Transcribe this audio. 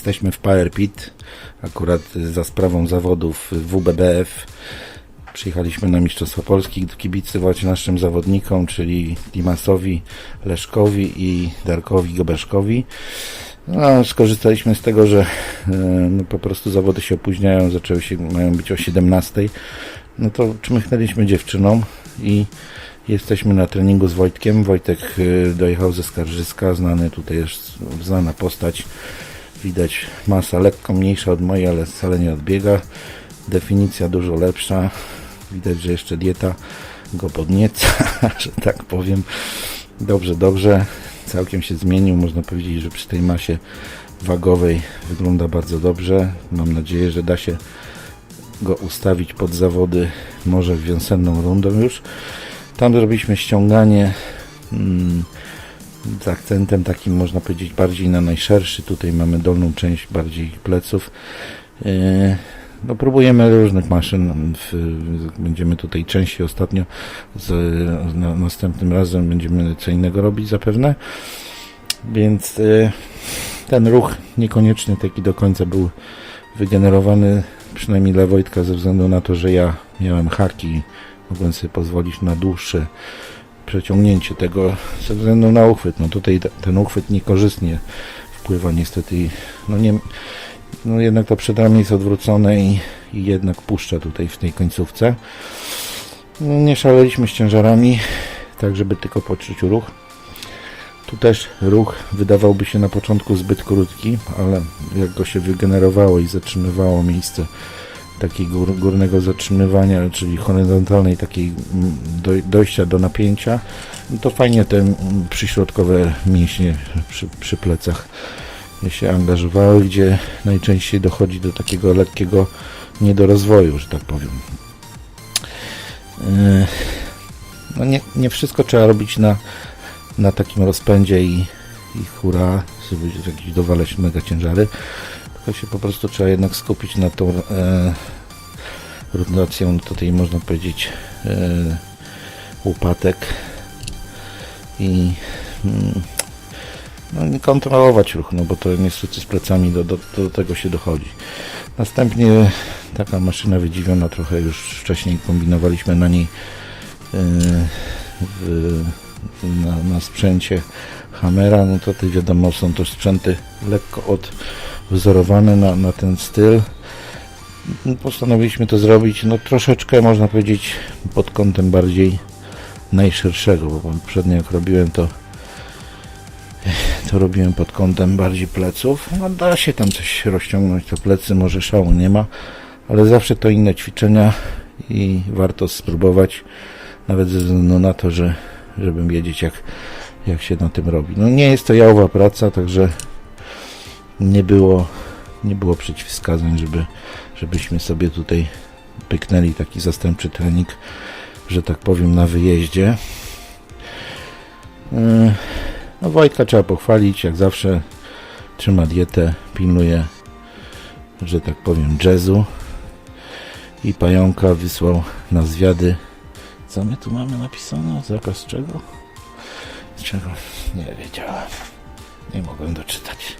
Jesteśmy w Power Pit, akurat za sprawą zawodów WBBF. Przyjechaliśmy na Mistrzostwa Polski kibicować naszym zawodnikom, czyli Dimasowi Leszkowi i Darkowi Gobeszkowi. No, skorzystaliśmy z tego, że e, no, po prostu zawody się opóźniają, zaczęły się, mają być o 17. No to czmychnęliśmy dziewczyną i jesteśmy na treningu z Wojtkiem. Wojtek e, dojechał ze Skarżyska, znany tutaj jest znana postać. Widać masa lekko mniejsza od mojej, ale wcale nie odbiega. Definicja dużo lepsza. Widać, że jeszcze dieta go podnieca, że tak powiem. Dobrze, dobrze. Całkiem się zmienił. Można powiedzieć, że przy tej masie wagowej wygląda bardzo dobrze. Mam nadzieję, że da się go ustawić pod zawody, może w wiosenną rundą już. Tam zrobiliśmy ściąganie mm, z akcentem takim, można powiedzieć, bardziej na najszerszy. Tutaj mamy dolną część bardziej pleców. Yy, no, próbujemy różnych maszyn. Będziemy tutaj częściej ostatnio. Z, na, następnym razem będziemy co innego robić zapewne. Więc yy, ten ruch niekoniecznie taki do końca był wygenerowany, przynajmniej dla Wojtka, ze względu na to, że ja miałem haki. Mogłem sobie pozwolić na dłuższe przeciągnięcie tego ze względu na uchwyt. No tutaj te- ten uchwyt niekorzystnie wpływa niestety. No nie, no jednak to przedramię jest odwrócone i, i jednak puszcza tutaj w tej końcówce. No nie szaleliśmy z ciężarami, tak żeby tylko poczuć ruch. Tu też ruch wydawałby się na początku zbyt krótki, ale jak go się wygenerowało i zatrzymywało miejsce takiego gór, górnego zatrzymywania, czyli horyzontalnej takiej mm, doj, dojścia do napięcia, no to fajnie te mm, przyśrodkowe mięśnie przy, przy plecach się angażowały, gdzie najczęściej dochodzi do takiego lekkiego niedorozwoju, że tak powiem. Yy, No nie, nie wszystko trzeba robić na, na takim rozpędzie i, i hura, jakieś mega ciężary, tylko się po prostu trzeba jednak skupić na tą e, rotacją, tutaj można powiedzieć e, i mm, no, kontrolować ruch, no bo to niestety z plecami do, do, do tego się dochodzi. Następnie taka maszyna wydziwiona trochę już wcześniej kombinowaliśmy na niej e, w, na, na sprzęcie Hammera, no to ty wiadomo są to sprzęty lekko odwzorowane na, na ten styl. No, Postanowiliśmy to zrobić, no troszeczkę można powiedzieć pod kątem bardziej najszerszego, bo poprzednio jak robiłem to to robiłem pod kątem bardziej pleców. No da się tam coś rozciągnąć, to plecy może szału nie ma, ale zawsze to inne ćwiczenia i warto spróbować, nawet ze względu na to, że żeby wiedzieć jak, jak się na tym robi. No nie jest to jałowa praca, także nie było, nie było przeciwwskazań, żeby, żebyśmy sobie tutaj pyknęli taki zastępczy trening, że tak powiem, na wyjeździe. Yy, No Wojtka trzeba pochwalić, jak zawsze trzyma dietę, pilnuje, że tak powiem, jazzu i pająka wysłał na zwiady. Co my tu mamy napisane? Zakaz czego? Z czego? Nie wiedziałem. Nie mogłem doczytać.